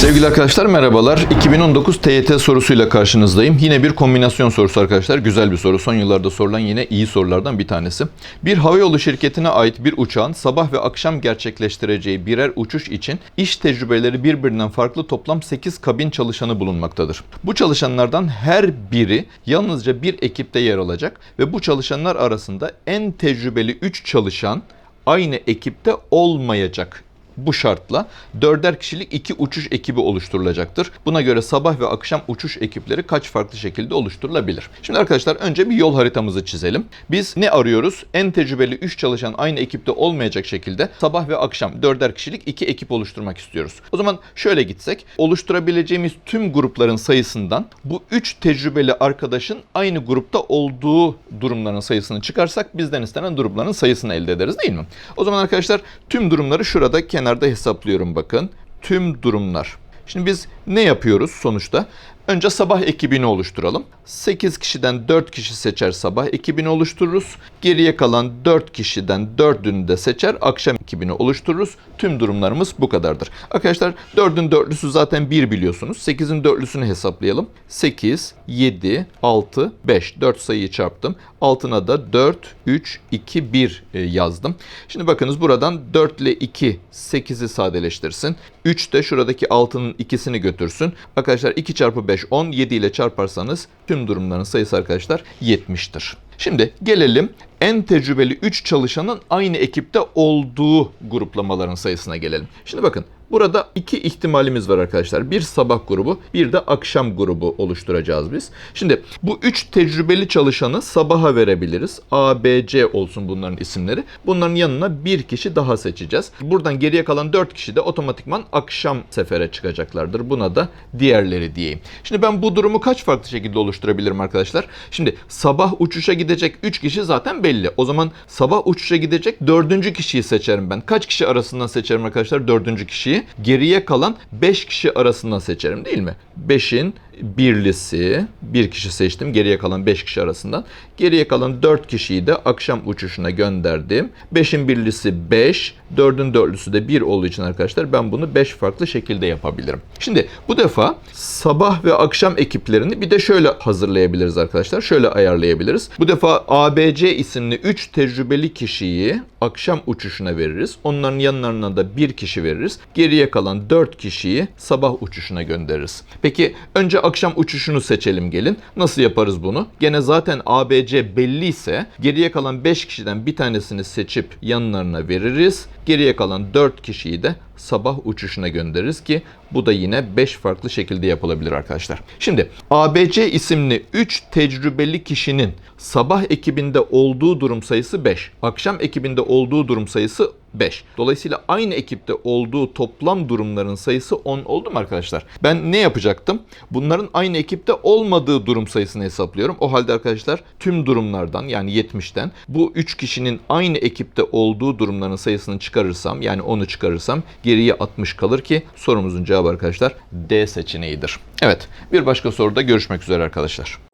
Sevgili arkadaşlar merhabalar. 2019 TYT sorusuyla karşınızdayım. Yine bir kombinasyon sorusu arkadaşlar. Güzel bir soru. Son yıllarda sorulan yine iyi sorulardan bir tanesi. Bir havayolu şirketine ait bir uçağın sabah ve akşam gerçekleştireceği birer uçuş için iş tecrübeleri birbirinden farklı toplam 8 kabin çalışanı bulunmaktadır. Bu çalışanlardan her biri yalnızca bir ekipte yer alacak ve bu çalışanlar arasında en tecrübeli 3 çalışan aynı ekipte olmayacak bu şartla dörder kişilik iki uçuş ekibi oluşturulacaktır. Buna göre sabah ve akşam uçuş ekipleri kaç farklı şekilde oluşturulabilir? Şimdi arkadaşlar önce bir yol haritamızı çizelim. Biz ne arıyoruz? En tecrübeli 3 çalışan aynı ekipte olmayacak şekilde sabah ve akşam dörder kişilik iki ekip oluşturmak istiyoruz. O zaman şöyle gitsek oluşturabileceğimiz tüm grupların sayısından bu 3 tecrübeli arkadaşın aynı grupta olduğu durumların sayısını çıkarsak bizden istenen durumların sayısını elde ederiz değil mi? O zaman arkadaşlar tüm durumları şurada kenarda hesaplıyorum bakın. Tüm durumlar. Şimdi biz ne yapıyoruz sonuçta? Önce sabah ekibini oluşturalım. 8 kişiden 4 kişi seçer sabah ekibini oluştururuz. Geriye kalan 4 kişiden 4'ünü de seçer akşam ekibini oluştururuz. Tüm durumlarımız bu kadardır. Arkadaşlar 4'ün dörtlüsü zaten 1 biliyorsunuz. 8'in dörtlüsünü hesaplayalım. 8, 7, 6, 5. 4 sayıyı çarptım. Altına da 4, 3, 2, 1 e, yazdım. Şimdi bakınız buradan 4 ile 2 8'i sadeleştirsin. 3 de şuradaki 6'nın ikisini götürsün. Arkadaşlar 2 çarpı 5 10. 7 ile çarparsanız tüm durumların sayısı arkadaşlar 70'tir. Şimdi gelelim en tecrübeli 3 çalışanın aynı ekipte olduğu gruplamaların sayısına gelelim. Şimdi bakın Burada iki ihtimalimiz var arkadaşlar. Bir sabah grubu, bir de akşam grubu oluşturacağız biz. Şimdi bu üç tecrübeli çalışanı sabaha verebiliriz. A, B, C olsun bunların isimleri. Bunların yanına bir kişi daha seçeceğiz. Buradan geriye kalan dört kişi de otomatikman akşam sefere çıkacaklardır. Buna da diğerleri diyeyim. Şimdi ben bu durumu kaç farklı şekilde oluşturabilirim arkadaşlar? Şimdi sabah uçuşa gidecek 3 kişi zaten belli. O zaman sabah uçuşa gidecek dördüncü kişiyi seçerim ben. Kaç kişi arasından seçerim arkadaşlar dördüncü kişiyi? Geriye kalan 5 kişi arasından seçerim değil mi? 5'in birlisi, bir kişi seçtim geriye kalan 5 kişi arasından. Geriye kalan 4 kişiyi de akşam uçuşuna gönderdim. 5'in birlisi 5, 4'ün dörtlüsü de 1 olduğu için arkadaşlar ben bunu 5 farklı şekilde yapabilirim. Şimdi bu defa sabah ve akşam ekiplerini bir de şöyle hazırlayabiliriz arkadaşlar. Şöyle ayarlayabiliriz. Bu defa ABC isimli 3 tecrübeli kişiyi akşam uçuşuna veririz. Onların yanlarına da bir kişi veririz. Geriye kalan 4 kişiyi sabah uçuşuna göndeririz. Peki önce akşam uçuşunu seçelim gelin. Nasıl yaparız bunu? Gene zaten ABC belliyse geriye kalan 5 kişiden bir tanesini seçip yanlarına veririz. Geriye kalan 4 kişiyi de sabah uçuşuna göndeririz ki bu da yine 5 farklı şekilde yapılabilir arkadaşlar. Şimdi ABC isimli 3 tecrübeli kişinin sabah ekibinde olduğu durum sayısı 5. Akşam ekibinde olduğu durum sayısı 5. Dolayısıyla aynı ekipte olduğu toplam durumların sayısı 10 oldu mu arkadaşlar? Ben ne yapacaktım? Bunların aynı ekipte olmadığı durum sayısını hesaplıyorum. O halde arkadaşlar tüm durumlardan yani 70'ten bu 3 kişinin aynı ekipte olduğu durumların sayısını çıkarırsam yani 10'u çıkarırsam geriye 60 kalır ki sorumuzun cevabı arkadaşlar D seçeneğidir. Evet bir başka soruda görüşmek üzere arkadaşlar.